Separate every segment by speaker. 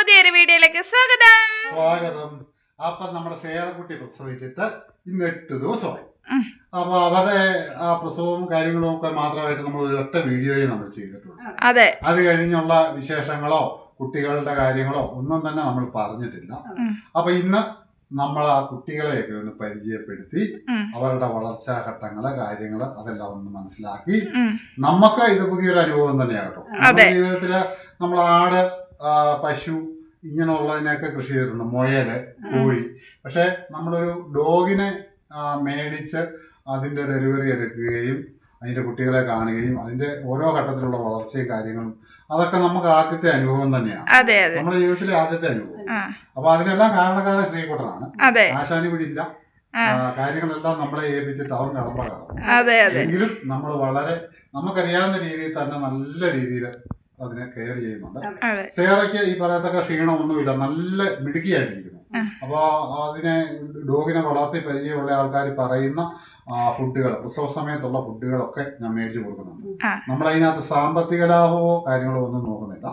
Speaker 1: പുതിയൊരു വീഡിയോയിലേക്ക് സ്വാഗതം.
Speaker 2: സ്വാഗതം. അപ്പൊ നമ്മുടെ സേറക്കുട്ടി പ്രസവിച്ചിട്ട് ഇന്ന് എട്ട് ദിവസമായി. അപ്പൊ അവരുടെ ആ പ്രസവവും കാര്യങ്ങളും ഒക്കെ മാത്രമായിട്ട് നമ്മൾ ഒരു ഒറ്റ വീഡിയോയെ നമ്മൾ ചെയ്തിട്ടുള്ളൂ.
Speaker 1: അതെ.
Speaker 2: അത് കഴിഞ്ഞുള്ള വിശേഷങ്ങളോ കുട്ടികളുടെ കാര്യങ്ങളോ ഒന്നും തന്നെ നമ്മൾ പറഞ്ഞിട്ടില്ല. അപ്പൊ ഇന്ന് നമ്മൾ ആ കുട്ടികളെയൊക്കെ ഒന്ന് പരിചയപ്പെടുത്തി അവരുടെ വളർച്ചാ ഘട്ടങ്ങൾ കാര്യങ്ങൾ അതെല്ലാം ഒന്ന് മനസ്സിലാക്കി. നമുക്ക് ഇത് പുതിയൊരു അനുഭവം തന്നെയാണ് കേട്ടോ. നമ്മുടെ ജീവിതത്തിൽ നമ്മൾ ആട് പശു ഇങ്ങനെയുള്ളതിനെയൊക്കെ കൃഷി ചെയ്തിട്ടുണ്ട്. മുയൽ കോഴി. പക്ഷെ നമ്മളൊരു ഡോഗിനെ മേടിച്ച് അതിന്റെ ഡെലിവറി എടുക്കുകയും അതിന്റെ കുട്ടികളെ കാണുകയും അതിന്റെ ഓരോ ഘട്ടത്തിലുള്ള വളർച്ചയും കാര്യങ്ങളും അതൊക്കെ നമുക്ക് ആദ്യത്തെ അനുഭവം തന്നെയാണ്. നമ്മുടെ ജീവിതത്തിലെ ആദ്യത്തെ അനുഭവം. അപ്പൊ അതിനെല്ലാം കാരണക്കാരൻ ശ്രീകുട്ടനാണ് ആശാനി.
Speaker 1: ആ,
Speaker 2: കാര്യങ്ങളെല്ലാം നമ്മളെ ഏൽപ്പിച്ചിട്ട് അവൻ കടമ്പ എങ്കിലും നമ്മൾ വളരെ നമുക്കറിയാവുന്ന രീതിയിൽ തന്നെ നല്ല രീതിയിൽ അതിനെ കെയർ ചെയ്യുന്നുണ്ട്. സേറയ്ക്ക് ഈ പറയത്തക്ക ക്ഷീണമൊന്നുമില്ല. നല്ല മിടുക്കിയായിട്ടിരിക്കുന്നു.
Speaker 1: ആ.
Speaker 2: അപ്പൊ അതിനെ ഡോഗിനെ വളർത്തി പരിചയമുള്ള ആൾക്കാർ പറയുന്ന ഫുഡുകൾ ഉത്സവ സമയത്തുള്ള ഫുഡുകളൊക്കെ ഞാൻ മേടിച്ചു കൊടുക്കുന്നുണ്ട്.
Speaker 1: നമ്മൾ
Speaker 2: അതിനകത്ത് സാമ്പത്തിക ലാഭമോ കാര്യങ്ങളോ ഒന്നും നോക്കുന്നില്ല.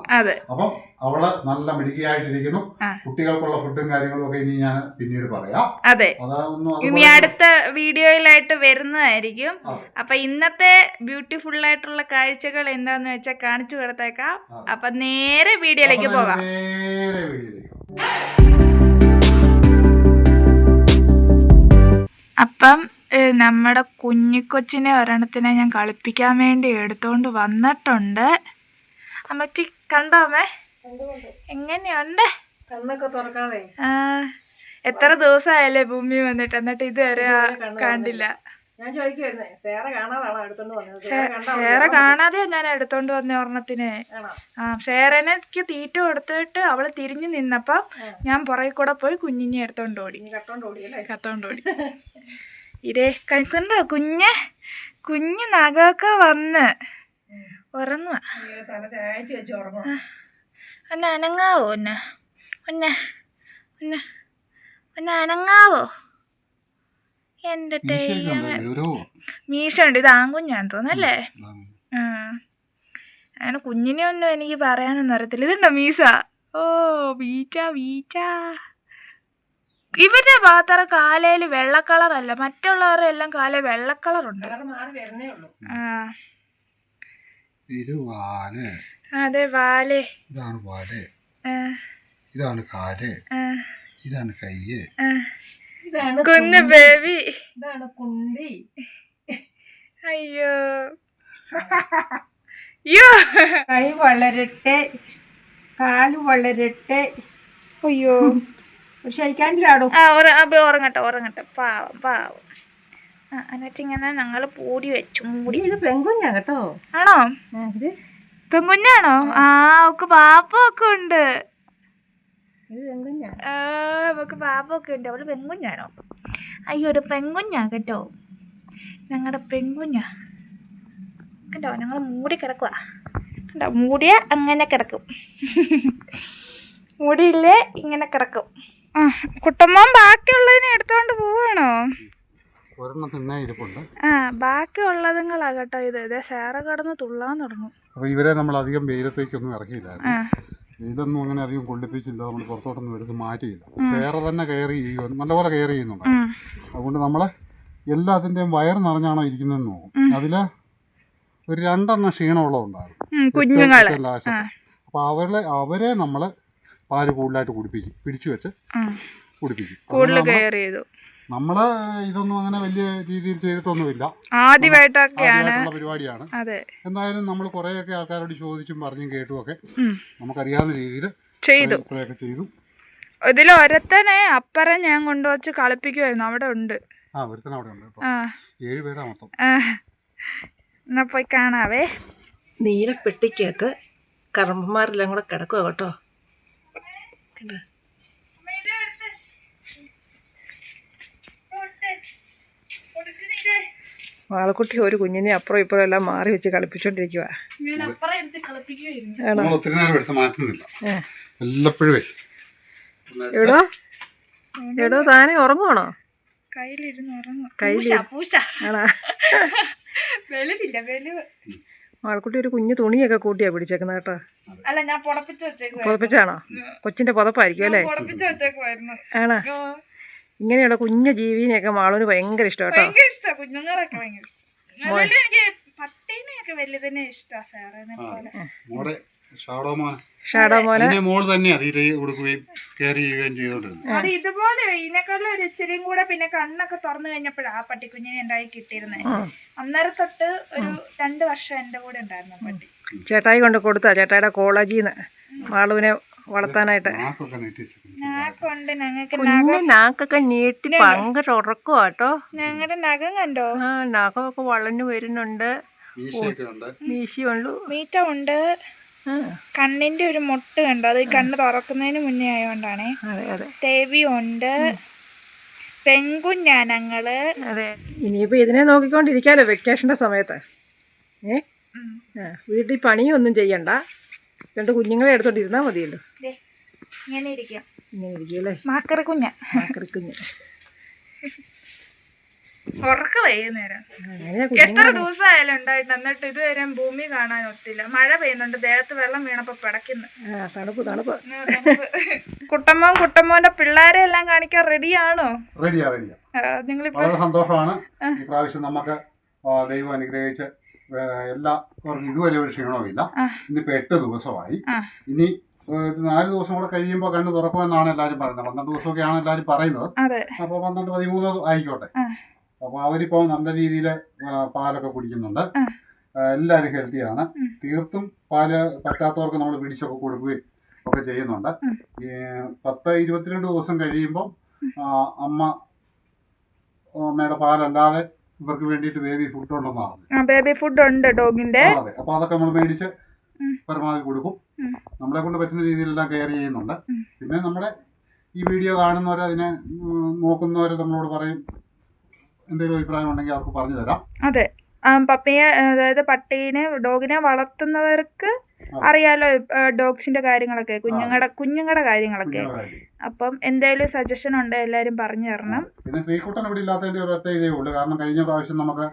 Speaker 2: അപ്പം അവൾ നല്ല മിടുക്കിയായിട്ടിരിക്കുന്നു.
Speaker 1: ആ.
Speaker 2: കുട്ടികൾക്കുള്ള ഫുഡും കാര്യങ്ങളും ഒക്കെ ഇനി ഞാൻ പിന്നീട് പറയാം.
Speaker 1: അതെ.
Speaker 2: അതൊന്നും
Speaker 1: ഇനി അടുത്ത വീഡിയോയിലായിട്ട് വരുന്നതായിരിക്കും. അപ്പൊ ഇന്നത്തെ ബ്യൂട്ടിഫുൾ ആയിട്ടുള്ള കാഴ്ചകൾ എന്താന്ന് വെച്ചാൽ കാണിച്ചു കൊടുത്തേക്കാം. അപ്പൊ നേരെ വീഡിയോയിലേക്ക് പോകാം.
Speaker 2: നേരെ വീഡിയോയിലേക്ക്
Speaker 1: അപ്പം നമ്മുടെ കുഞ്ഞിക്കൊച്ചിനെ ഒരെണ്ണത്തിനെ ഞാൻ കളിപ്പിക്കാൻ വേണ്ടി എടുത്തോണ്ട് വന്നിട്ടുണ്ട്. അമ്മച്ചി കണ്ടോ അമ്മേ? എങ്ങനെയുണ്ട്?
Speaker 3: കണ്ണൊക്കെ തുറക്കാതെ.
Speaker 1: എത്ര ദിവസമായല്ലേ ഭൂമി വന്നിട്ട്? എന്നിട്ട് ഇതുവരെ കണ്ടില്ല.
Speaker 3: ഞാൻ ചോദിക്കുവായിരുന്നേ സേറ കാണാതാണോ എടുത്തോണ്ട് വന്നത്? സേറ കണ്ടാ മതി.
Speaker 1: ഞാൻ എടുത്തോണ്ട് വന്ന ഒരെണ്ണത്തിനെ. ആ ഷേറനക്ക് തീറ്റ കൊടുത്തിട്ട് അവൾ തിരിഞ്ഞു നിന്നപ്പം ഞാൻ പുറകെ കൂടെ പോയി കുഞ്ഞിനെ എടുത്തോണ്ട് ഓടി. കത്തോണ്ട് ഓടി ഇരേ കഴിക്കണ്ടോ കുഞ്ഞ്? കുഞ്ഞു നഖമൊക്കെ വന്ന് ഉറങ്ങുക ഒന്ന് അനങ്ങാവോ ഒന്ന് ഒന്ന് ഒന്ന് അനങ്ങാവോ? എന്റെ മീശ ഉണ്ട്? ഇത് ആൺകുഞ്ഞാന്ന് തോന്നല്ലേ ആ. അങ്ങനെ കുഞ്ഞിനെ ഒന്നും എനിക്ക് പറയാനൊന്നും അറിയത്തില്ല. ഇതുണ്ടോ മീസ ഓ വീച്ച വീച്ച. ഇവരുടെ ഭാഗത്തറ കാലയിൽ വെള്ള കളറല്ല മറ്റുള്ളവരുടെ എല്ലാം കാല വെള്ള കളറുണ്ട്
Speaker 3: കളർ മാറി വരുന്നേ ഉള്ളൂ.
Speaker 1: ആ.
Speaker 2: ഇത് വാൽ.
Speaker 1: അതെ വാലേ.
Speaker 2: ഇതാണ് വാൽ.
Speaker 1: ആ,
Speaker 2: ഇതാണ് കാൽ.
Speaker 1: ആ,
Speaker 2: ഇതാണ് കയ്യ്.
Speaker 1: ആ.
Speaker 3: ഇതാണ്
Speaker 1: കുഞ്ഞു ബേബി.
Speaker 3: ഇതാണ് കുണ്ടി.
Speaker 1: അയ്യോ. അയ്യോ
Speaker 3: കൈ വളരട്ടെ കാൽ വളരട്ടെ.
Speaker 1: അയ്യോ.
Speaker 3: ക്ഷയിക്കാണ്ടിലാടോ
Speaker 1: ആ അപ്പൊ ഉറങ്ങട്ടെ ഉറങ്ങട്ടെ. പാവം പാവം. ആ എന്നിട്ട് ഇങ്ങനെ ഞങ്ങൾ പൂടി വെച്ചു. മൂടി
Speaker 3: ഇത് പെങ്കുഞ്ഞാ കേട്ടോ?
Speaker 1: ആണോ? പെൺകുഞ്ഞാണോ ആ. അവക്ക് പാപ്പൊക്കെ ഉണ്ട്.
Speaker 3: പെങ്കുഞ്ഞാ
Speaker 1: അവക്ക് പാപ്പൊക്കെ ഉണ്ട്. അവൾ പെൺകുഞ്ഞാണോ? അയ്യോ ഒരു പെൺകുഞ്ഞാ കേട്ടോ. ഞങ്ങളുടെ പെൺകുഞ്ഞാ. കേട്ടോ ഞങ്ങൾ മൂടി കിടക്കുക കേട്ടോ മൂടിയ അങ്ങനെ കിടക്കും. മൂടിയില്ലേ ഇങ്ങനെ കിടക്കും. ആ കുട്ടമ്മൻ ബാക്കിയുള്ളതിനെ എടുത്തോണ്ട് പോവാണോ? ആ ബാക്കിയുള്ളതുങ്ങളാ കേട്ടോ ഇത്. ഇതേ സാറ കിടന്ന് തുള്ളാൻ തുടങ്ങും.
Speaker 2: അപ്പൊ ഇവരെ നമ്മൾ അധികം വെയിലത്തേക്കൊന്നും
Speaker 1: ആ.
Speaker 2: ഇറക്കിയില്ലായിരുന്നു ഇതൊന്നും അങ്ങനെ അധികം കൊള്ളിപ്പിച്ചില്ല. നമ്മൾ പുറത്തോട്ടൊന്നും എടുത്ത് മാറ്റിയില്ല. വേറെ തന്നെ കെയർ ചെയ്യുക നല്ലപോലെ കെയർ ചെയ്യുന്നുണ്ട്. അതുകൊണ്ട് നമ്മൾ എല്ലാത്തിന്റെയും വയർ നിറഞ്ഞാണോ ഇരിക്കുന്നതെന്ന് നോക്കും. അതിൽ ഒരു രണ്ടെണ്ണം ക്ഷീണമുള്ളതുണ്ടായിരുന്നു
Speaker 1: കുഞ്ഞുങ്ങളെ.
Speaker 2: അപ്പൊ അവരെ അവരെ നമ്മൾ പാൽ കൂടുതലായിട്ട് കുടിപ്പിക്കും. പിടിച്ചു വെച്ച് കുടിപ്പിക്കും.
Speaker 1: കൂടുതൽ കെയർ ചെയ്തു.
Speaker 2: നമ്മൾ ഇതൊന്നും അങ്ങനെ വലിയ രീതിയിൽ ചെയ്തിട്ടൊന്നുമില്ല.
Speaker 1: ആദ്യമായിട്ടൊക്കെയാണ്.
Speaker 2: ആദ്യമായിട്ടുള്ള പരിപാടിയാണ്.
Speaker 1: അതെ.
Speaker 2: എന്തായാലും നമ്മൾ കുറേയൊക്കെ ആൾക്കാരോട് ചോദിച്ചും പറഞ്ഞും കേട്ടും ഒക്കെ. നമുക്കറിയാവുന്ന രീതിയിൽ
Speaker 1: ചെയ്തു. ഇതിൽ ഒരുത്തനെ അപ്പറം ഞാൻ കൊണ്ടുവച്ച് കളിപ്പിക്കുമായിരുന്നു അവിടെ ഉണ്ട്.
Speaker 2: ആ ഒരുത്തൻ അവിടെ ഉണ്ട്
Speaker 1: ആ.
Speaker 2: ഏഴ് പേരാ മൊത്തം.
Speaker 1: എന്നാ പോയി കാണാവേ.
Speaker 3: നീല പെട്ടിക്കകത്ത് കറമ്പന്മാരെല്ലാം കൂടെ കിടക്കുക കേട്ടോ. കണ്ടോ? വാളക്കുട്ടി ഒരു കുഞ്ഞിനെ അപ്പുറം ഇപ്പുറം എല്ലാം മാറി വെച്ച് കളിപ്പിച്ചോണ്ടിരിക്കുക.
Speaker 2: എല്ലപ്പോഴും
Speaker 3: താനെ ഉറങ്ങുവാണോ? ആൾക്കുട്ടി ഒരു കുഞ്ഞു തുണിയൊക്കെ കൂട്ടിയാ പിടിച്ചേക്കുന്നത് കേട്ടോ.
Speaker 1: അല്ല ഞാൻ പൊടപ്പിച്ച് വെച്ചേക്കുവാ
Speaker 3: പുതപ്പിച്ചാണോ? കൊച്ചിന്റെ പുതപ്പായിരിക്കും അല്ലേ? ആണോ? ഇങ്ങനെയുള്ള കുഞ്ഞു ജീവിനെയൊക്കെ മാളൂന് ഭയങ്കര ഇഷ്ടം കേട്ടോ.
Speaker 1: ഭയങ്കര ഇഷ്ടം കുഞ്ഞുങ്ങളൊക്കെ ഭയങ്കര ഇഷ്ടം. എനിക്ക് പട്ടീനെയൊക്കെ തന്നെ ഇഷ്ടാ സാറിനെ പോലെ.
Speaker 2: മോടെ കൊടുക്കുകയും കെയർ ചെയ്യുകയും ചെയ്തോണ്ടിരുന്നത്
Speaker 1: അത് ഇതുപോലെ ഇതിനെക്കാളും ഒരു ഇച്ചിരിയും കൂടെ പിന്നെ കണ്ണൊക്കെ തുറന്നു കഴിഞ്ഞപ്പോഴാ ആ പട്ടിക്കുഞ്ഞിനെ ഉണ്ടായി കിട്ടിയിരുന്നത് അന്നേരം തൊട്ട് ഒരു രണ്ട് വർഷം എന്റെ കൂടെ ഉണ്ടായിരുന്നു പട്ടി.
Speaker 3: ചേട്ടായി കൊണ്ട് കൊടുത്താ ചേട്ടായിയുടെ കോളേജിൽ നിന്ന് മാളൂനെ വളർത്താനായിട്ട്.
Speaker 1: നാക്കുണ്ട്. ഞങ്ങൾക്ക്
Speaker 3: കുഞ്ഞു നാക്കൊക്കെ നീട്ടി ഭയങ്കര ഉറക്കുവാ കേട്ടോ.
Speaker 1: ഞങ്ങളുടെ നഖം കണ്ടോ?
Speaker 3: ആ നഖമൊക്കെ വളഞ്ഞു വരുന്നുണ്ട്. വീശിയുള്ളൂ
Speaker 1: മീറ്റ ഉണ്ട്.
Speaker 3: ആ.
Speaker 1: കണ്ണിന്റെ ഒരു മുട്ട് കണ്ടോ? അത് ഈ കണ്ണ് തുറക്കുന്നതിന് മുന്നേ ആയതുകൊണ്ടാണേ
Speaker 3: അതെ അതെ.
Speaker 1: തേവി ഉണ്ട്. പെങ്കുഞ്ഞാനങ്ങൾ ഞങ്ങൾ
Speaker 3: അതെ. ഇനിയിപ്പോൾ ഇതിനെ നോക്കിക്കൊണ്ടിരിക്കാലോ വെക്കേഷന്റെ സമയത്ത്. ഏ? ആ വീട്ടിൽ പണിയൊന്നും ചെയ്യണ്ട. രണ്ട് കുഞ്ഞുങ്ങളെ എടുത്തോണ്ടിരുന്നാ മതിയല്ലോ.
Speaker 1: ദേ, ഇങ്ങനെ ഇരിക്കാം.
Speaker 3: ഇങ്ങനെ
Speaker 1: മാക്കറി കുഞ്ഞ. ഉറക്ക വൈകുന്നേരം.
Speaker 3: അങ്ങനെയാ
Speaker 1: എത്ര ദിവസമായാലും ഉണ്ടായിട്ട് എന്നിട്ട് ഇതുവരെ ഭൂമി കാണാൻ ഒത്തില്ല. മഴ പെയ്യുന്നുണ്ട്. ദേഹത്ത് വെള്ളം വീണപ്പോ പിടയ്ക്കുന്നു.
Speaker 3: തണുപ്പ് തണുപ്പ്.
Speaker 1: കുട്ടമ്മോൻ കുട്ടമ്മോന്റെ പിള്ളേരെ എല്ലാം കാണിക്കാൻ റെഡിയാണോ?
Speaker 2: റെഡിയാ റെഡിയാ.
Speaker 1: നിങ്ങളിപ്പോ
Speaker 2: വളരെ സന്തോഷമാണ്. ഈ പ്രാവശ്യം നമുക്ക് ദൈവം അനുഗ്രഹിച്ച് എല്ലാവർക്കും ഇതുവരെ ഒരു ക്ഷീണവുമില്ല. ഇന്നിപ്പോ എട്ട് ദിവസമായി. ഇനി നാല് ദിവസം കൂടെ കഴിയുമ്പോൾ കണ്ണ് തുറക്കുമെന്നാണ് എല്ലാരും പറയുന്നത്. പന്ത്രണ്ട് ദിവസമൊക്കെയാണ് എല്ലാരും പറയുന്നത്.
Speaker 1: അപ്പൊ
Speaker 2: അപ്പോൾ പന്ത്രണ്ട് പതിമൂന്ന് ആയിക്കോട്ടെ.
Speaker 1: അപ്പൊ
Speaker 2: അപ്പോൾ അവരിപ്പോൾ നല്ല രീതിയിൽ പാലൊക്കെ കുടിക്കുന്നുണ്ട്.
Speaker 1: എല്ലാരും
Speaker 2: ഹെൽത്തി എല്ലാവരും ഹെൽത്തിയാണ് തീർത്തും പാൽ പറ്റാത്തവർക്ക് നമ്മൾ പിടിച്ചൊക്കെ കൊടുക്കുകയും ഒക്കെ ചെയ്യുന്നുണ്ട്. ഈ പത്ത് ഇരുപത്തിരണ്ട് ദിവസം കഴിയുമ്പോൾ അമ്മ അമ്മയുടെ പാലല്ലാതെ ഇവർക്ക് വേണ്ടിയിട്ട് ബേബി ഫുഡ് ഉണ്ടെന്നാണ്
Speaker 1: ബേബി ഫുഡ് ഉണ്ട് ഡോഗിന്റെ
Speaker 2: അപ്പൊ അതെ. അപ്പോൾ അതൊക്കെ നമ്മൾ മേടിച്ച്. പരമാവധി കൊടുക്കും. നമ്മളെ കൊണ്ട് പറ്റുന്ന രീതിയിലെല്ലാം കെയർ ചെയ്യുന്നുണ്ട്. പിന്നെ നമ്മുടെ ഈ വീഡിയോ കാണുന്നവർ അതിനെ നോക്കുന്നവർ നമ്മളോട് പറയും എന്തെങ്കിലും അഭിപ്രായം ഉണ്ടെങ്കിൽ അവർക്ക് പറഞ്ഞു തരാം.
Speaker 1: അതെ. പപ്പിയെ അതായത് പട്ടീനെ ഡോഗിനെ വളർത്തുന്നവർക്ക് അറിയാലോ ഡോഗ്സിന്റെ കാര്യങ്ങളൊക്കെ കുഞ്ഞുങ്ങളുടെ കുഞ്ഞുങ്ങളുടെ കാര്യങ്ങളൊക്കെ. അപ്പം എന്തായാലും സജഷൻ ഉണ്ട് എല്ലാരും പറഞ്ഞു തരണം.
Speaker 2: പിന്നെ ശ്രീകുട്ടൻ ഇവിടെ ഇല്ലാത്തതിന്റെ ഒരു ഒറ്റ ഇതേ ഉള്ളൂ. കാരണം കഴിഞ്ഞ പ്രാവശ്യം നമുക്ക്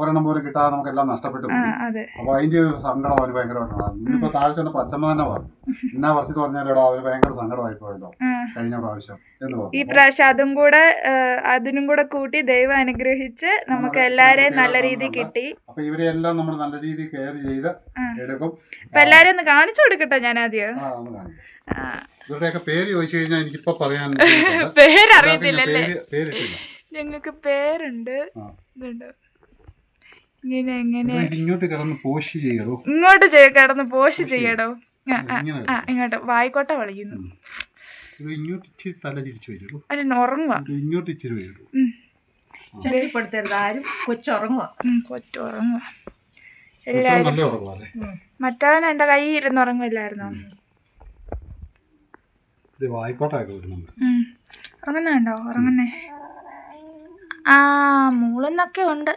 Speaker 2: ഒരെണ്ണം പോലും കിട്ടാതെ നമുക്ക്
Speaker 1: എല്ലാം
Speaker 2: നഷ്ടപ്പെട്ടു
Speaker 1: അതെ.
Speaker 2: അപ്പൊ അതിന്റെ ഒരു സങ്കടം അവന് ഭയങ്കരമായിട്ടാണ്. ഇന്നിപ്പോ താഴെ ചെന്ന പച്ചമ്മ തന്നെ പറഞ്ഞു. എന്നാ പറിച്ചിട്ട് പറഞ്ഞാലോ അവന് ഭയങ്കര സങ്കടമായി പോയല്ലോ കഴിഞ്ഞ പ്രാവശ്യം എന്ന്
Speaker 1: ഈ പ്രാവശ്യം അതും കൂടെ അതിനും കൂടെ കൂട്ടി ദൈവം അനുഗ്രഹിച്ച് നമുക്ക് എല്ലാരെയും നല്ല
Speaker 2: രീതിയിൽ
Speaker 1: രീതി കിട്ടി.
Speaker 2: അപ്പൊ ഇവരെയെല്ലാം നമ്മൾ നല്ല രീതിയിൽ കെയർ ചെയ്ത്. എടുക്കും.
Speaker 1: അപ്പൊ എല്ലാരും ഒന്ന് കാണിച്ചു കൊടുക്കട്ടെ ഞാൻ ആദ്യം.
Speaker 2: ഇവരുടെയൊക്കെ പേര് ചോദിച്ചു കഴിഞ്ഞാൽ എനിക്കിപ്പോ പറയാൻ.
Speaker 1: പേരറിയത്തില്ലല്ലേ? ഞങ്ങൾക്ക് പേരുണ്ട്.
Speaker 2: ആ.
Speaker 1: ഇതുണ്ട്. ഇങ്ങനെ എങ്ങനെ
Speaker 2: ഇങ്ങോട്ട് കിടന്ന് പോഷ് ചെയ്യടോ.
Speaker 1: ഇങ്ങോട്ട് കിടന്ന് പോഷ് ചെയ്യടോ. ഇങ്ങോട്ട് വായിക്കോട്ടെ വിളിക്കുന്നു.
Speaker 2: ഇത് ഇങ്ങോട്ട് ഇച്ചിരി തല തിരിച്ചു വരൂ
Speaker 1: അതിന് ഉറങ്ങുക
Speaker 2: ഇത് ഇങ്ങോട്ട് ഇച്ചിരി വരൂ
Speaker 3: ശല്യപ്പെടുത്തരുത്. ആരും കൊച്ചുറങ്ങുക
Speaker 1: കൊച്ചു ഉറങ്ങുക
Speaker 2: ഇത്ര
Speaker 1: എല്ലാരും
Speaker 2: നല്ല ഉറപ്പാല്ലേ
Speaker 1: മറ്റവൻ എന്റെ കൈ ഇരുന്ന് ഉറങ്ങില്ലായിരുന്നോ
Speaker 2: ഇത് വായിക്കോട്ടൊക്കെ വരുന്നുണ്ട്
Speaker 1: ഉം. ഉറങ്ങുന്നുണ്ടോ ഉറങ്ങുന്നേ. ആ മൂളെന്നൊക്കെ ഉണ്ട്.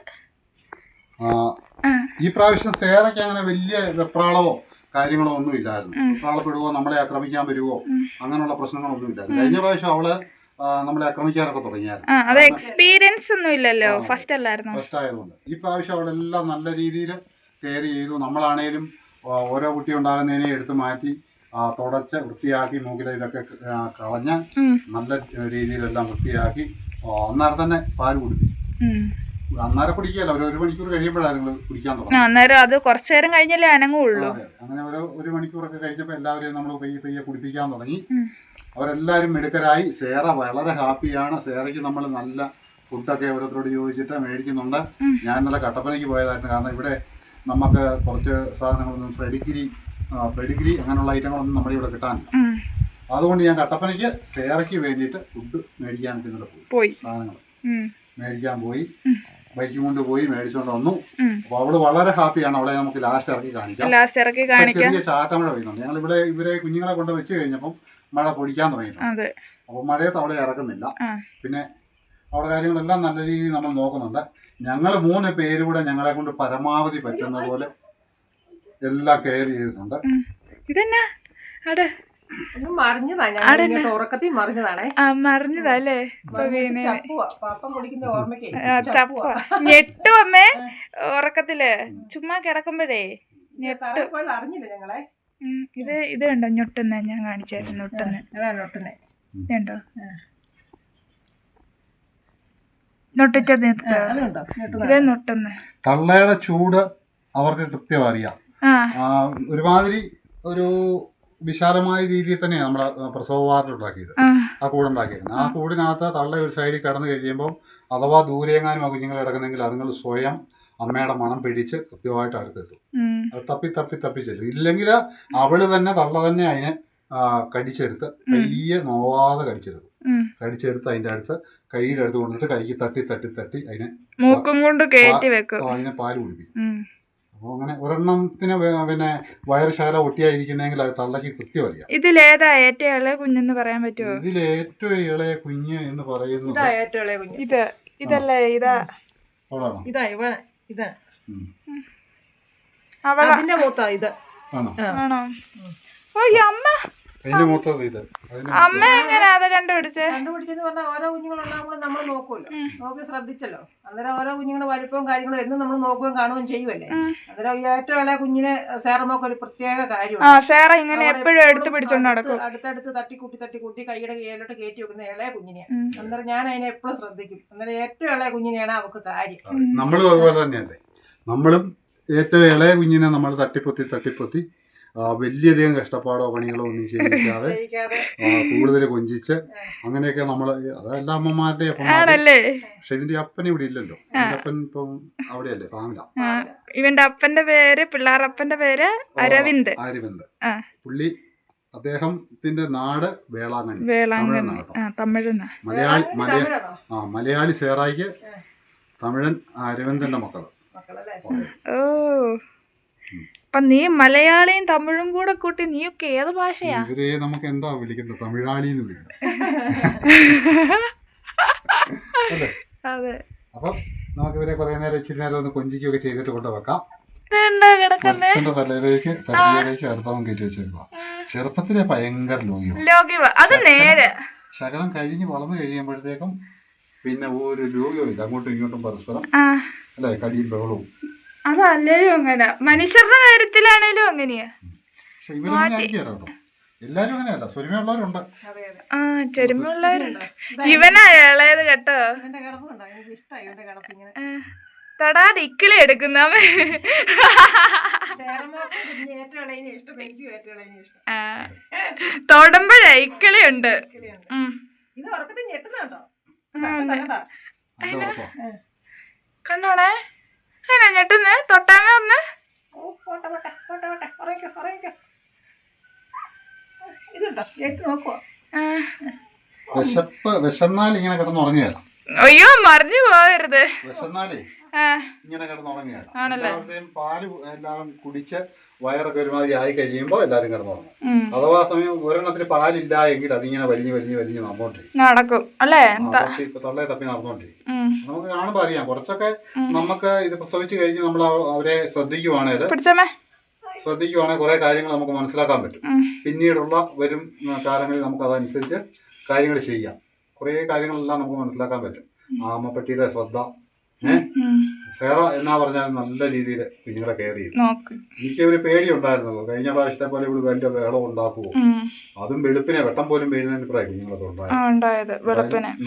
Speaker 2: ഈ പ്രാവശ്യം സേറയ്ക്ക് അങ്ങനെ വലിയ വെപ്രാളവോ കാര്യങ്ങളോ ഒന്നും ഇല്ലായിരുന്നു. വെപ്രാളപ്പെടുവോ നമ്മളെ ആക്രമിക്കാൻ വരുവോ അങ്ങനെയുള്ള പ്രശ്നങ്ങളൊന്നും ഇല്ലായിരുന്നു. കഴിഞ്ഞ പ്രാവശ്യം അവൾ നമ്മളെ ആക്രമിക്കാനൊക്കെ തുടങ്ങിയായിരുന്നു.
Speaker 1: എക്സ്പീരിയൻസ് ഒന്നും ഇല്ലല്ലോ. ഫസ്റ്റ് അല്ലായിരുന്നു.
Speaker 2: ഫസ്റ്റ് ആയതുകൊണ്ട്. ഈ പ്രാവശ്യം അവളെല്ലാം നല്ല രീതിയിൽ കെയർ ചെയ്തു. നമ്മളാണേലും ഓരോ കുട്ടി ഉണ്ടാകുന്നതിനെ എടുത്ത് മാറ്റി തുടച്ച് വൃത്തിയാക്കി മൂക്കിലെ ഇതൊക്കെ കളഞ്ഞ് നല്ല രീതിയിലെല്ലാം വൃത്തിയാക്കി അന്നേരം തന്നെ പാൽ
Speaker 1: കുടിപ്പിക്കും.
Speaker 2: അന്നേരം കുടിക്കുകയല്ല ഒരു ഒരു മണിക്കൂർ കഴിയുമ്പോഴാണ് നിങ്ങൾ കുടിക്കാൻ തുടങ്ങും
Speaker 1: അന്നേരം അത് കുറച്ചു നേരം കഴിഞ്ഞല്ലേ അനങ്ങുള്ളൂ.
Speaker 2: അതെ അങ്ങനെ ഒരു ഒരു മണിക്കൂറൊക്കെ കഴിഞ്ഞപ്പോൾ എല്ലാവരെയും നമ്മൾ പയ്യെ പയ്യെ കുടിപ്പിക്കാൻ തുടങ്ങി.
Speaker 1: അവരെല്ലാരും
Speaker 2: അവരെല്ലാവരും മിടുക്കരായി. സേറ വളരെ ഹാപ്പിയാണ്. സേറയ്ക്ക് നമ്മൾ നല്ല ഫുഡൊക്കെ ഓരോരുത്തരോട് ചോദിച്ചിട്ട് മേടിക്കുന്നുണ്ട്. ഞാൻ ഇന്നലെ കട്ടപ്പനയ്ക്ക് പോയതായിരുന്നു. കാരണം ഇവിടെ നമുക്ക് കുറച്ച് സാധനങ്ങളൊന്നും ഫ്രെഡിഗിരി ഫ്രെഡിഗിരി അങ്ങനെയുള്ള ഐറ്റങ്ങളൊന്നും നമ്മുടെ ഇവിടെ കിട്ടാനില്ല. അതുകൊണ്ട് ഞാൻ കട്ടപ്പനയ്ക്ക് സേറയ്ക്ക് വേണ്ടിയിട്ട് ഫുഡ് മേടിക്കാൻ ഇന്നലെ പോയി.
Speaker 1: പോയി.
Speaker 2: സാധനങ്ങൾ. മേടിക്കാൻ പോയി. ബൈക്കും കൊണ്ട് പോയി മേടിച്ചുകൊണ്ട് വന്നു.
Speaker 1: അപ്പൊ
Speaker 2: അപ്പോൾ അവൾ വളരെ ഹാപ്പിയാണ്. അവളെ നമുക്ക് ലാസ്റ്റ് ഇറക്കി കാണിക്കാം.
Speaker 1: ലാസ്റ്റ് ഇറക്കി കാണിക്കാം.
Speaker 2: ചെറിയ ചാറ്റമഴ പെയ്യുന്നുണ്ട്. ഞങ്ങൾ ഇവിടെ ഇവരെ കുഞ്ഞുങ്ങളെ കൊണ്ട് വെച്ച് കഴിഞ്ഞപ്പം മഴ പൊടിക്കാൻ തുടങ്ങിയിട്ടുണ്ട്.
Speaker 1: അപ്പൊ
Speaker 2: അപ്പോൾ മഴയത്ത് അവളെ ഇറക്കുന്നില്ല. പിന്നെ അവിടെ കാര്യങ്ങളെല്ലാം നല്ല രീതിയിൽ നമ്മൾ നോക്കുന്നുണ്ട്. ഞങ്ങൾ മൂന്ന് പേര് കൂടെ ഞങ്ങളെ കൊണ്ട് പരമാവധി പറ്റുന്ന പോലെ എല്ലാം കെയർ ചെയ്തിട്ടുണ്ട്.
Speaker 1: ഇതെന്നാ? അവിടെ.
Speaker 3: ഉറക്കത്തിൽ മറിഞ്ഞതാണേ.
Speaker 1: ചപ്പ ഞെട്ടു അമ്മേ. ഉറക്കത്തിൽ. ചുമ്മാ കിടക്കുമ്പോഴേ. ഞെട്ടു. ഇത് ഇത് കണ്ടോ? ഞൊട്ടുന്ന. ഞാൻ കാണിച്ചായിരുന്നു ഞൊട്ടുന്ന.
Speaker 3: ഞൊട്ടിച്ചത്
Speaker 1: ഇതുണ്ടോ ഞൊട്ടിച്ച നിർത്ത
Speaker 3: അതുണ്ടോ? ഞെട്ടുന്ന
Speaker 1: ഇത് ഞൊട്ടുന്ന.
Speaker 2: തള്ളയുടെ ചൂട് അവർക്ക് കൃത്യം അറിയാം. ഒരുമാതിരി ഒരു വിശാലമായ രീതിയിൽ തന്നെയാണ് നമ്മുടെ പ്രസവ വാർഡ് ഉണ്ടാക്കിയത്.
Speaker 1: ആ.
Speaker 2: കൂടുണ്ടാക്കിയിരുന്നത് ആ കൂടിനകത്ത് തള്ള ഒരു സൈഡിൽ കടന്നു കഴിയുമ്പോൾ അഥവാ ദൂരെയെങ്ങാനും ആ കുഞ്ഞുങ്ങൾ കിടക്കുന്നെങ്കിൽ അതുങ്ങൾ സ്വയം അമ്മയുടെ മണം പിടിച്ച് കൃത്യമായിട്ട് അടുത്തെത്തും അത് തപ്പി തപ്പി തപ്പി ചെല്ലും. ഇല്ലെങ്കിൽ അവൾ തന്നെ തള്ള തന്നെ അതിനെ കടിച്ചെടുത്ത് വലിയ നോവാതെ കടിച്ചെടുക്കും.
Speaker 1: ഉം.
Speaker 2: കടിച്ചെടുത്ത് അതിന്റെ അടുത്ത് കയ്യിലെടുത്ത് കൊണ്ടിട്ട് കൈക്ക് തട്ടി തട്ടി തട്ടി അതിനെ
Speaker 1: മൂക്കും കൊണ്ട്
Speaker 2: അതിനെ പാൽ കുടിപ്പിക്കും. അപ്പോൾ അങ്ങനെ ഒരെണ്ണത്തിന് പിന്നെ വയറുശാല ഒട്ടിയായിരിക്കുന്നെങ്കിൽ അത് തള്ളയ്ക്ക് കൃത്യം അറിയാം
Speaker 1: ഇതിലേതാ ഏറ്റവും ഇളയ കുഞ്ഞെന്ന് പറയാൻ പറ്റുമോ
Speaker 2: ഇതിൽ ഏറ്റവും ഇളയ കുഞ്ഞ് എന്ന് പറയുന്നത്
Speaker 3: ഇതാ ഏറ്റവും ഇളയ കുഞ്ഞ്.
Speaker 1: ഇത് ഇതല്ലേ ഇതാ.
Speaker 2: അവളാണോ?
Speaker 3: ഇതാ ഇവ ഇതാ.
Speaker 2: ഉം.
Speaker 1: അവളാ.
Speaker 3: അതിന്റെ മൂത്താ ഇത്.
Speaker 2: ആണോ?
Speaker 1: ആണോ? ഓ ഈ അമ്മ. അമ്മ എങ്ങനെ അത് കണ്ടുപിടിച്ചേ?
Speaker 3: കണ്ടുപിടിച്ചെന്ന് പറഞ്ഞാൽ ഓരോ കുഞ്ഞുങ്ങളുണ്ടാകുമ്പോൾ നമ്മൾ നോക്കുമല്ലോ നോക്കി ശ്രദ്ധിച്ചല്ലോ. അന്നേരം ഓരോ കുഞ്ഞുങ്ങളുടെ വലിപ്പവും കാര്യങ്ങളും എന്നും നമ്മൾ നോക്കുകയും കാണുകയും ചെയ്യുമല്ലേ അന്നേരം ഏറ്റവും ഇളയ കുഞ്ഞിനെ സേറമൊക്കെ ഒരു പ്രത്യേക
Speaker 1: ആ
Speaker 3: കാര്യമാണ്
Speaker 1: സേറ ഇങ്ങനെ എപ്പോഴും എടുത്ത് പിടിച്ചോണ്ട്
Speaker 3: അടുത്ത്
Speaker 1: നടക്കും.
Speaker 3: അടുത്തടുത്ത് തട്ടിക്കൂട്ടി തട്ടിക്കൂട്ടി കൈയുടെ കയ്യിലോട്ട് കയറ്റി വെക്കുന്ന ഇളയ കുഞ്ഞിനെയാണ്
Speaker 1: ഉം.
Speaker 3: അന്നേരം ഞാൻ അതിനെ എപ്പോഴും ശ്രദ്ധിക്കും. അന്നേരം ഏറ്റവും ഇളയ കുഞ്ഞിനെയാണ് അവക്ക് കാര്യം.
Speaker 2: നമ്മളും അതുപോലെ തന്നെയല്ലേ? നമ്മളും ഏറ്റവും ഇളയ കുഞ്ഞിനെ നമ്മൾ തട്ടിപ്പൊത്തി തട്ടിപ്പൊത്തി വലിയധികം കഷ്ടപ്പാടോ പണികളോ ഒന്നും ചെയ്യിക്കാതെ കൂടുതൽ കൊഞ്ചിച്ച് അങ്ങനെയൊക്കെ നമ്മൾ അതെല്ലാം അമ്മമാരുടെ പക്ഷെ ഇതിന്റെ അപ്പൻ ഇവിടെ ഇല്ലല്ലോ. അപ്പൻ ഇപ്പം അവിടെയല്ലേ? ഫാമില.
Speaker 1: ഇവന്റെ അപ്പന്റെ പേര് പിള്ളാരപ്പന്റെ പേര് അരവിന്ദ്. അരവിന്ദ്.
Speaker 2: പുള്ളി അദ്ദേഹത്തിന്റെ നാട് വേളാങ്കണ്ണി.
Speaker 1: വേളാങ്കണ്ണി.
Speaker 2: തമിഴ്നാട് മലയാളി മലയാ ആ മലയാളി സേറായിക്ക് തമിഴൻ അരവിന്ദന്റെ മക്കൾ.
Speaker 3: മക്കളല്ലേ?
Speaker 1: ഓ. അപ്പൊ നീ മലയാളിയും തമിഴും കൂടെ കൂട്ടി നീയൊക്കെ ഏത് ഭാഷയാ?
Speaker 2: ഇവരെ നമുക്ക് എന്താ വിളിക്കുന്നത് തമിഴാളി എന്ന് വിളിക്കുന്നത്
Speaker 1: അതെ.
Speaker 2: അപ്പം നമുക്ക് ഇവരെ കുറെ നേരം ഇച്ചിരി നേരം ഒന്ന് കൊഞ്ചിക്കുകയൊക്കെ ചെയ്തിട്ട് കൊണ്ടുവെക്കാം തലയിലേക്ക് കടിയിലേക്ക് അടുത്തവൻ കയറ്റി വെച്ചേക്കുക. ചെറുപ്പത്തിലെ ഭയങ്കര
Speaker 1: ലോകിവ അത് നേരെ.
Speaker 2: ശകലം കഴിഞ്ഞ് വളർന്നു കഴിയുമ്പോഴത്തേക്കും പിന്നെ ഒരു ലോകവും ഇല്ല. അങ്ങോട്ടും ഇങ്ങോട്ടും പരസ്പരം അല്ലേ? കടിയും ബഹളവും.
Speaker 1: അതല്ലേലും അങ്ങനെ. മനുഷ്യരുടെ കാര്യത്തിലാണേലും അങ്ങനെയാ.
Speaker 2: പക്ഷെ ഇവരൊന്നും ആയിരിക്കും കേട്ടോ എല്ലാവരും അങ്ങനെയല്ല. സ്വരമയുള്ളവരുണ്ട്.
Speaker 3: അതെ അതെ
Speaker 1: ആ ചെരുമുള്ളവരുണ്ട് ഇവനാ ഇളയത് കേട്ടോ.
Speaker 3: എന്റെ കിടപ്പുണ്ടോ എനിക്ക് ഇഷ്ടമായി എന്റെ കിടപ്പ് ഇങ്ങനെ.
Speaker 1: ആ, തൊടാതെ ഇക്കിളി എടുക്കുന്ന
Speaker 3: ചേരമ്മക്ക് കുഞ്ഞിന് ഏറ്റവും ഇളയതിനെ ഇഷ്ടം എനിക്കും ഏറ്റവും ഇളയതിനെ ഇഷ്ടം.
Speaker 1: തൊടുമ്പോഴേ ഇക്കിളി ഉണ്ട്
Speaker 3: ഇത് ഉറക്കത്തിൽ.
Speaker 1: കണ്ടോണേ അതിനാ ഞെട്ടുന്നേ തൊട്ടാമേ ഒന്ന്
Speaker 3: ഓ പോട്ടെ പോട്ടെ പോട്ടെ പോട്ടെ. ഉറങ്ങിക്കോ ഉറങ്ങിക്കോ. ഇതുണ്ടോ? ഏറ്റു നോക്കുവോ?
Speaker 1: ആ.
Speaker 2: വിശപ്പ് വിശന്നാൽ ഇങ്ങനെ കിടന്നുറങ്ങിയാലോ?
Speaker 1: അയ്യോ മറിഞ്ഞു പോവരുത്.
Speaker 2: വിശന്നാലേ? ഇങ്ങനെ
Speaker 1: കിടന്നുറങ്ങിയാലും?
Speaker 2: എല്ലാവരുടെയും പാൽ എല്ലാം കുടിച്ച് വയറൊക്കെ ഒരുമാതിരി ആയി കഴിയുമ്പോൾ എല്ലാവരും കിടന്നുറങ്ങും. അഥവാ സമയം ഒരെണ്ണത്തിന് പാലില്ല എങ്കിൽ അതിങ്ങനെ വലിഞ്ഞ് വലിഞ്ഞ് വലിഞ്ഞ് നടന്നോണ്ടിരിക്കും.
Speaker 1: നടക്കും. അല്ലേ?
Speaker 2: തൊള്ളയെ തപ്പി
Speaker 1: നടന്നോണ്ടിരിക്കും.
Speaker 2: നമുക്ക് കാണുമ്പോൾ അറിയാം. കുറച്ചൊക്കെ നമുക്ക് ഇത് പ്രസവിച്ച് കഴിഞ്ഞ് നമ്മൾ അവരെ ശ്രദ്ധിക്കുവാണെങ്കിൽ ശ്രദ്ധിക്കുവാണെങ്കിൽ കുറെ കാര്യങ്ങൾ നമുക്ക് മനസ്സിലാക്കാൻ പറ്റും. പിന്നീടുള്ള വരും കാലങ്ങളിൽ നമുക്ക് അതനുസരിച്ച് കാര്യങ്ങൾ ചെയ്യാം. കുറേ കാര്യങ്ങളെല്ലാം നമുക്ക് മനസ്സിലാക്കാൻ പറ്റും. ആമപ്പെട്ടിയുടെ ശ്രദ്ധ ഏഹ്. സേറ എന്നാ പറഞ്ഞാൽ നല്ല രീതിയിൽ കുഞ്ഞുങ്ങളെ കെയർ ചെയ്തു
Speaker 1: നോക്ക്.
Speaker 2: എനിക്ക് ഒരു പേടി ഉണ്ടായിരുന്നു കഴിഞ്ഞ പ്രാവശ്യത്തെ പോലെ ഇവിടെ വലിയ ബഹളം ഉണ്ടാക്കുമോ അതും വെളുപ്പിനെ വെട്ടം പോലും വീഴുന്നതിന് പ്രായം കുഞ്ഞുങ്ങളൊക്കെ
Speaker 1: ഉണ്ടായത്.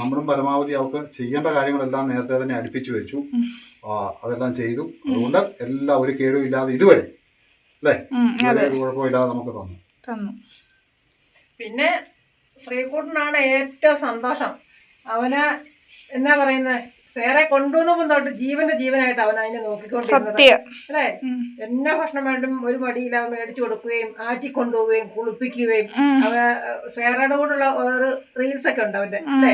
Speaker 2: നമ്മളും പരമാവധി അവർക്ക് ചെയ്യേണ്ട കാര്യങ്ങളെല്ലാം നേരത്തെ തന്നെ അടുപ്പിച്ചു വെച്ചു. അതെല്ലാം ചെയ്തു. അതുകൊണ്ട് എല്ലാ ഒരു കേടും ഇല്ലാതെ ഇതുവരെ. അല്ലേ? കുഴപ്പമില്ലാതെ നമുക്ക് തന്നു.
Speaker 1: തന്നു.
Speaker 3: പിന്നെ ശ്രീകൂട്ടനാണ് ഏറ്റവും സന്തോഷം. അവന് എന്നാ പറയുന്നത് സേറെ കൊണ്ടുവന്നപ്പം തൊട്ട് ജീവന്റെ ജീവനായിട്ട് അവൻ അതിനെ നോക്കിക്കൊണ്ടിരുന്നത്. അല്ലേ. എന്നാ ഭക്ഷണം വേണ്ടും ഒരു മടിയിൽ അവൻ മേടിച്ചു കൊടുക്കുകയും ആറ്റി കൊണ്ടുപോവുകയും കുളിപ്പിക്കുകയും അവ സേറയുടെ കൂടെയുള്ള ഒരു റീൽസ് ഒക്കെ ഉണ്ട് അവന്റെ അല്ലേ?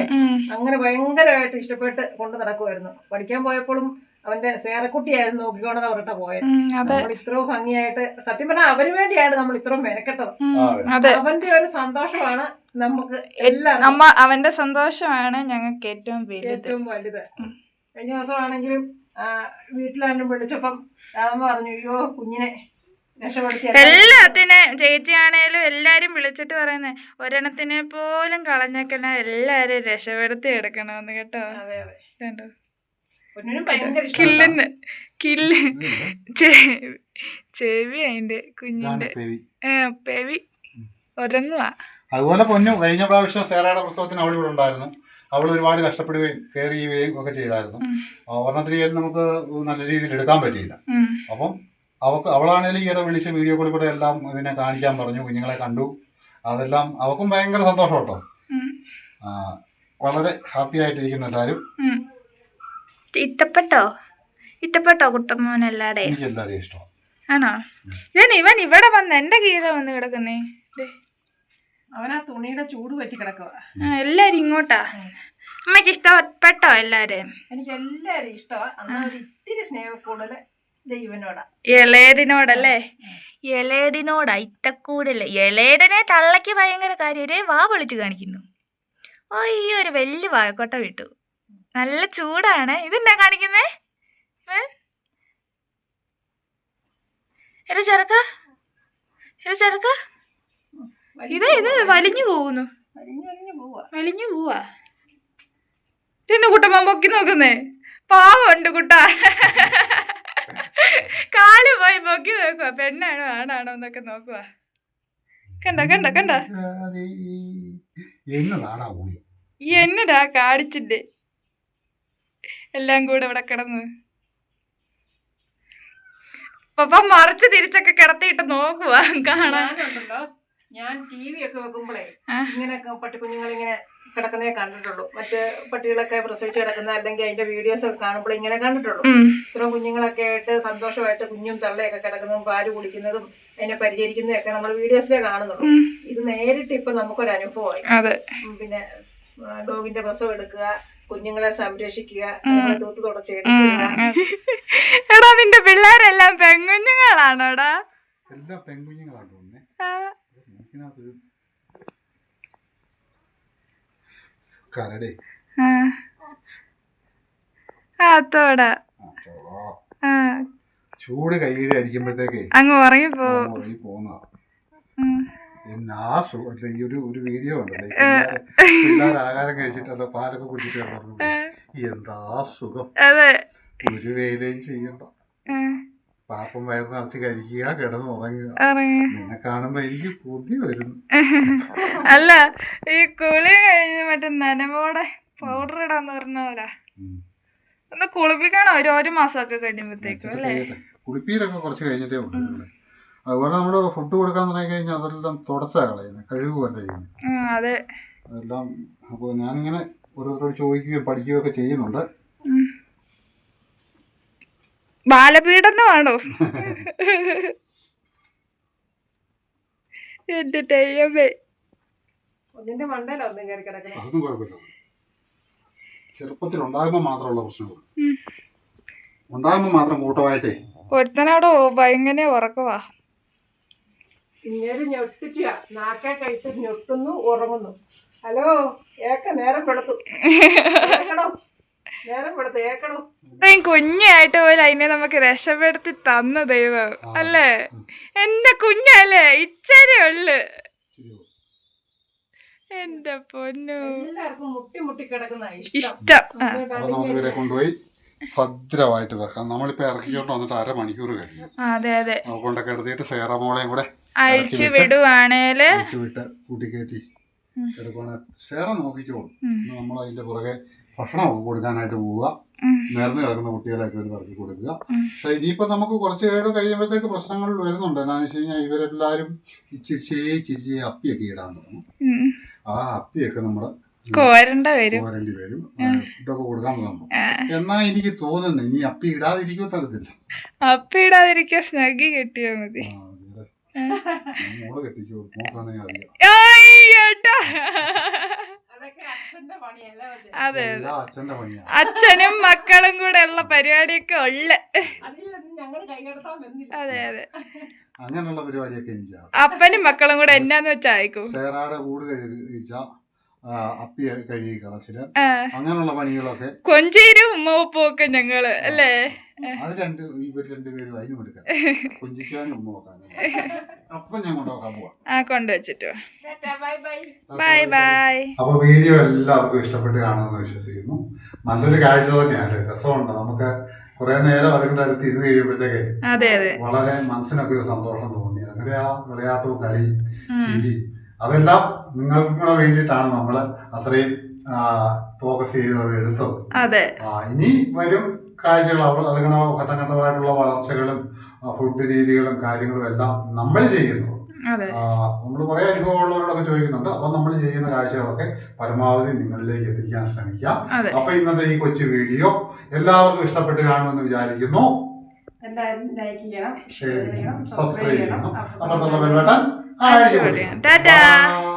Speaker 3: അങ്ങനെ ഭയങ്കരമായിട്ട് ഇഷ്ടപ്പെട്ട് കൊണ്ട് നടക്കുമായിരുന്നു പഠിക്കാൻ പോയപ്പോഴും അവന്റെ സേറക്കുട്ടിയായിരുന്നു നോക്കിക്കൊണ്ടത് അവരുടെ പോയത്.
Speaker 1: അതെ.
Speaker 3: നമ്മൾ ഇത്രയും ഭംഗിയായിട്ട് സത്യം പറഞ്ഞാൽ അവന് വേണ്ടിയാണ് നമ്മൾ ഇത്രയും മെനക്കെട്ടത്. അവന്റെ ഒരു സന്തോഷമാണ് നമുക്ക് എല്ലാം
Speaker 1: അമ്മ അവന്റെ സന്തോഷമാണ് ഞങ്ങൾക്ക് ഏറ്റവും വലുത്.
Speaker 3: ഏറ്റവും വലുത്. കഴിഞ്ഞ ദിവസമാണെങ്കിലും ആ, വീട്ടിലാണ്ടും വിളിച്ചപ്പം രാമ പറഞ്ഞു അയ്യോ കുഞ്ഞിനെ
Speaker 1: എല്ലാത്തിനെ ചേച്ചിയാണേലും എല്ലാരും വിളിച്ചിട്ട് പറയുന്നേ ഒരെണ്ണത്തിനെ പോലും കളഞ്ഞേക്കണ എല്ലാരും രക്ഷപ്പെടുത്തി എടുക്കണമെന്ന് കേട്ടോ.
Speaker 3: അതെ അതെ.
Speaker 1: കണ്ടോ? കില്ലിന് കില്ല് ചെ- ചെവി അതിന്റെ കുഞ്ഞിന്റെ
Speaker 2: പെവി.
Speaker 1: ഉറങ്ങുവാ.
Speaker 2: അതുപോലെ പൊന്നു കഴിഞ്ഞ പ്രാവശ്യം സേറയുടെ പ്രസവത്തിന് അവൾ ഇവിടെ ഉണ്ടായിരുന്നു. അവൾ ഒരുപാട് കഷ്ടപ്പെടുകയും കെയർ ചെയ്യുകയും ഒക്കെ ചെയ്തായിരുന്നു. ആ, ഒരെണ്ണത്തിനും നമുക്ക് നല്ല രീതിയിൽ എടുക്കാൻ പറ്റിയില്ല. അപ്പം അവക്ക് അവളാണെങ്കിലും ഈയിടെ വിളിച്ച് വീഡിയോ കോളിൽ കൂടെ എല്ലാം ഇതിനെ കാണിക്കാൻ പറഞ്ഞു കുഞ്ഞുങ്ങളെ കണ്ടു. അതെല്ലാം അവക്കും ഭയങ്കര സന്തോഷം കേട്ടോ വളരെ ഹാപ്പി ആയിട്ടിരിക്കുന്നു എല്ലാവരും.
Speaker 1: ഉം. ഇഷ്ടപ്പെട്ടോ ഇഷ്ടപ്പെട്ടോ കുട്ടമ്മോനല്ലാടെ?
Speaker 2: എനിക്ക് എല്ലാവരെയും ഇഷ്ടമാണ്
Speaker 1: ആണോ? ഇവൻ ഇവൻ ഇവിടെ വന്ന് എന്റെ കീഴെ വന്ന് കിടക്കുന്നേ. ദേ.
Speaker 3: അവനാ തുണിയുടെ ചൂട് പറ്റി കിടക്കുക
Speaker 1: എല്ലാരും ഇങ്ങോട്ടാ. അമ്മയ്ക്ക് ഇഷ്ടപ്പെട്ടോ എല്ലാരും?
Speaker 3: എനിക്ക് എല്ലാരും ഇഷ്ടമാണ് ഇത്തിരി ദൈവനോടാ
Speaker 1: ഇളയടിനോടല്ലേ? ഇളയടിനോടാ ഇത്തക്കൂടല്ലേ ഇളയടനെ തള്ളക്ക് ഭയങ്കര കാര്യം. ഒരേ വാ വിളിച്ചു കാണിക്കുന്നു. ഓ ഈ ഒരു വലിയ വായക്കോട്ട വിട്ടു. നല്ല ചൂടാണ് ഇതെന്നാ കാണിക്കുന്നേ? എടാ ചെറുക്ക എടാ ചെറുക്ക ഇത് ഇത് വലിഞ്ഞു പോകുന്നു
Speaker 3: വലിഞ്ഞു പോവാ
Speaker 1: ഇതെന്നെ കുട്ടമ്മ പൊക്കി നോക്കുന്നേ പാവമുണ്ട് കുട്ട കാൽ പോയി പൊക്കി നോക്കുക പെണ്ണാണോ ആണാണോ എന്നൊക്കെ നോക്കുക കണ്ട കണ്ട കണ്ട
Speaker 2: എന്നതാടാ
Speaker 1: കാടിച്ചിട്ട് എല്ലാം കൂടെ ഇവിടെ കിടന്ന്. പപ്പ മറിച്ച് തിരിച്ചൊക്കെ കിടത്തിയിട്ട് നോക്കുക കാണാൻ.
Speaker 3: ഞാൻ ടി വി ഒക്കെ വെക്കുമ്പോഴേ
Speaker 1: ഇങ്ങനെ
Speaker 3: ഇങ്ങനെയൊക്കെ പട്ടിക്കുഞ്ഞുങ്ങൾ ഇങ്ങനെ കിടക്കുന്നേ കണ്ടിട്ടുള്ളൂ. മറ്റ് പട്ടികളൊക്കെ പ്രസവിച്ച് കിടക്കുന്ന അല്ലെങ്കിൽ അതിന്റെ വീഡിയോസ് ഒക്കെ കാണുമ്പോൾ ഇങ്ങനെ കണ്ടിട്ടുള്ളൂ.
Speaker 1: ഇത്ര
Speaker 3: ഇത്രയും കുഞ്ഞുങ്ങളൊക്കെ ആയിട്ട് സന്തോഷമായിട്ട് കുഞ്ഞും തള്ളയൊക്കെ കിടക്കുന്നതും പാൽ കുടിക്കുന്നതും അതിനെ പരിചരിക്കുന്നതൊക്കെ നമ്മൾ വീഡിയോസിലേ കാണുന്നുള്ളൂ. ഇത് നേരിട്ട് ഇപ്പൊ നമുക്കൊരു അനുഭവമായി പിന്നെ ഡോഗിന്റെ പ്രസവം എടുക്കുക കുഞ്ഞുങ്ങളെ സംരക്ഷിക്കുക തൂത്ത് തുടച്ചെടുക്കുക.
Speaker 1: എടാ നിന്റെ പിള്ളേരെല്ലാം പെൺകുഞ്ഞുങ്ങളാണോടാ?
Speaker 2: എല്ലാ പെൺകുഞ്ഞുങ്ങളാണ് തോന്നുന്നേ. കരടേ.
Speaker 1: ആ. ആ തോടാ.
Speaker 2: ചൂട് കയ്യിൽ അടിക്കുമ്പോഴത്തേക്ക്
Speaker 1: അങ്ങ് ഉറങ്ങി
Speaker 2: പോ പോകുന്നതാ ഈ ഒരു ഒരു വീഡിയോ ഉണ്ടല്ലോ പിള്ളേർ ആഹാരം കഴിച്ചിട്ടല്ലോ പാലൊക്കെ കുടിച്ചിട്ട് കിടന്നു എന്താ സുഖം? ഒരു വേലയും ചെയ്യണ്ട. പാപ്പം വയർ നിറച്ച് കഴിക്കുക കിടന്ന് ഉറങ്ങുക.
Speaker 1: ഉറങ്ങി
Speaker 2: നിന്നെ കാണുമ്പോ എനിക്ക് കൊതി വരുന്നു.
Speaker 1: അല്ല ഈ കുളി കഴിഞ്ഞ് മറ്റേ നനവോടെ പൗഡർ ഇടാന്ന് പറഞ്ഞ പോലെ. ഒന്ന് കുളിപ്പിക്കണം. ഒരു ഒരു മാസമൊക്കെ കഴിയുമ്പോഴത്തേക്കും അല്ലേ?
Speaker 2: കുളിപ്പീരൊക്കെ കുറച്ച് കഴിഞ്ഞിട്ടേ ഉള്ളൂ. അതുപോലെ നമ്മൾ ഫുഡ് കൊടുക്കാൻ തുടങ്ങി കഴിഞ്ഞാൽ അതെല്ലാം തുടച്ചാ കളയുന്നത് കഴിവുകയല്ല ചെയ്യുന്നത്
Speaker 1: അതെ.
Speaker 2: അതെല്ലാം അപ്പോൾ ഞാനിങ്ങനെ ഓരോരുത്തരോട് ചോദിക്കുകയും പഠിക്കുകയും ഒക്കെ ചെയ്യുന്നുണ്ട്.
Speaker 1: ബാലപീഡനമാണോ എന്റെ
Speaker 3: ഒന്നിന്റെ കയറി
Speaker 2: അതൊന്നും കുഴപ്പമില്ല. ചെറുപ്പത്തിൽ ഉണ്ടാകുമ്പോൾ മാത്രമുള്ള പ്രശ്നങ്ങൾ
Speaker 1: ഉം.
Speaker 2: ഉണ്ടാകുമ്പോൾ മാത്രം കൂട്ടമായിട്ടേ.
Speaker 1: ഒരുത്തനവിടെ ഭയങ്കര ഉറക്കവാ.
Speaker 3: പിന്നീട് ഞെട്ടിച്ച നാക്കെ കഴിച്ച് ഞെട്ടുന്നു ഉറങ്ങുന്നു. ഹലോ ഏക്ക നേരം പെടുത്തു ഏക്കടോ നേരം പെടുത്തു ഏക്കടോ
Speaker 1: ഇത്രയും കുഞ്ഞായിട്ട് പോലും അതിനെ നമുക്ക് രക്ഷപ്പെടുത്തി തന്ന ദൈവം. അല്ലേ? എന്റെ കുഞ്ഞല്ലേ? ഇച്ചരി ഉള്ളു. എന്റെ പൊന്നു.
Speaker 3: എല്ലാവർക്കും മുട്ടി മുട്ടി കിടക്കുന്ന ഇഷ്ടം.
Speaker 2: ഇവരെ കൊണ്ടുപോയി ഭദ്രമായിട്ട് വെക്കാം. നമ്മളിപ്പോ ഇറക്കിക്കൊണ്ട് വന്നിട്ട് അരമണിക്കൂർ കഴിഞ്ഞു
Speaker 1: ആ, അതെ അതെ.
Speaker 2: നമുക്ക് കൊണ്ടൊക്കെ എടുത്തിട്ട് സേറമോളെയും കൂടെ
Speaker 1: അഴിച്ചു വിടുവാണേൽ?
Speaker 2: അഴിച്ചു വിട്ട് കൂട്ടിക്കയറ്റി
Speaker 1: ഉം.
Speaker 2: എടുക്കുവാണെങ്കിൽ സേറ നോക്കിക്കോളും. നമ്മൾ അതിന്റെ പുറകെ ഭക്ഷണമൊക്കെ കൊടുക്കാനായിട്ട് പോവുക. നേർന്ന് കിടക്കുന്ന കുട്ടികളെയൊക്കെ ഒരു പറക്കി കൊടുക്കുക. പക്ഷെ ഇനിയിപ്പോ നമുക്ക് കുറച്ച് നേരം കഴിയുമ്പോഴത്തേക്ക് പ്രശ്നങ്ങൾ വരുന്നുണ്ട്. എന്താണെന്ന് വെച്ച് കഴിഞ്ഞാൽ ഇവരെല്ലാരും ഇച്ചിരിച്ചേ ഇച്ചിരിച്ചേ അപ്പിയൊക്കെ ഇടാൻ തുടങ്ങും. ആ അപ്പിയൊക്കെ നമ്മൾ
Speaker 1: കോരണ്ട വരും.
Speaker 2: ഇതൊക്കെ കൊടുക്കാൻ തുടങ്ങും. എന്നാ എനിക്ക് തോന്നുന്നു ഇനി അപ്പി ഇടാതിരിക്കോ തരത്തില്ല
Speaker 1: അപ്പിടാതിരിക്കാൻ സ്നഗി കെട്ടിയാ മതി.
Speaker 2: മോൾ കെട്ടിച്ചു നോക്കുകയാണെങ്കിൽ അറിയാം.
Speaker 1: അയ്യട്ടാ.
Speaker 3: അതൊക്കെ അച്ഛന്റെ പണിയല്ല പക്ഷേ.
Speaker 1: അതെ
Speaker 2: അച്ഛന്റെ പണിയാണ്
Speaker 1: അച്ഛനും മക്കളും കൂടെ ഉള്ള പരിപാടിയൊക്കെ ഉള്ള. അതെ അതെ.
Speaker 2: അങ്ങനെയുള്ള പരിപാടിയൊക്കെ
Speaker 1: അപ്പനും മക്കളും കൂടെ എന്നാന്ന് വെച്ചാ അയക്കും
Speaker 2: സേറാടെ കൂട് കഴിച്ച അപ്പി കഴുകി
Speaker 1: കളച്ചിൽ
Speaker 2: അങ്ങനെയുള്ള പണികളൊക്കെ
Speaker 1: കൊഞ്ചേരും ഉമ്മ ഉപ്പൊക്കെ ഞങ്ങൾ അല്ലേ?
Speaker 2: അത് രണ്ട് ഇവർ രണ്ടുപേരും അതിനും എടുക്കാം. കൊഞ്ചിക്കാനും ഉമ്മ നോക്കാനും അപ്പൊ ഞാൻ കൊണ്ടുപോകാൻ പോവാം.
Speaker 1: ആ കൊണ്ടുവച്ചിട്ടോ ബൈ ബൈ.
Speaker 2: അപ്പൊ വീഡിയോ എല്ലാവർക്കും ഇഷ്ടപ്പെട്ട് കാണുമെന്ന് വിശ്വസിക്കുന്നു. നല്ലൊരു കാഴ്ച തന്നെയാണ്. രസമുണ്ട്. നമുക്ക് കുറെ നേരം അതുകൊണ്ട് അടുത്ത് ഇരുന്ന് കഴിയുമ്പോഴത്തേക്ക്
Speaker 1: അതെ അതെ.
Speaker 2: വളരെ മനസ്സിനൊക്കെ ഒരു സന്തോഷം തോന്നി. അങ്ങനെ ആ വിളയാട്ടവും കളിയും
Speaker 1: ഉം.
Speaker 2: ചിരി അതെല്ലാം നിങ്ങൾക്കും കൂടെ വേണ്ടിയിട്ടാണ് നമ്മൾ അത്രയും ഫോക്കസ് ചെയ്തത് എടുത്തത്.
Speaker 1: അതെ.
Speaker 2: ആ, ഇനി വരും കാഴ്ചകൾ അവർ അതിങ്ങനെ ഘട്ടം ഘട്ടമായിട്ടുള്ള വളർച്ചകളും ഫുഡ് രീതികളും കാര്യങ്ങളും എല്ലാം നമ്മൾ ചെയ്യുന്നു.
Speaker 1: അതെ.
Speaker 2: നമ്മൾ കുറെ അനുഭവമുള്ളവരോടൊക്കെ ചോദിക്കുന്നുണ്ട്. അപ്പൊ നമ്മൾ ചെയ്യുന്ന കാഴ്ചകളൊക്കെ പരമാവധി നിങ്ങളിലേക്ക് എത്തിക്കാൻ ശ്രമിക്കാം. അപ്പൊ ഇന്നത്തെ ഈ കൊച്ചു വീഡിയോ എല്ലാവർക്കും ഇഷ്ടപ്പെട്ട് കാണുമെന്ന് വിചാരിക്കുന്നു.
Speaker 3: എല്ലാവരും ലൈക്ക് ചെയ്യണം
Speaker 2: ഷെയർ ചെയ്യണം
Speaker 3: സബ്സ്ക്രൈബ് ചെയ്യണം. അപ്പൊ
Speaker 2: അപ്പുറത്തുള്ള ബെൽബട്ടൺ. Bye.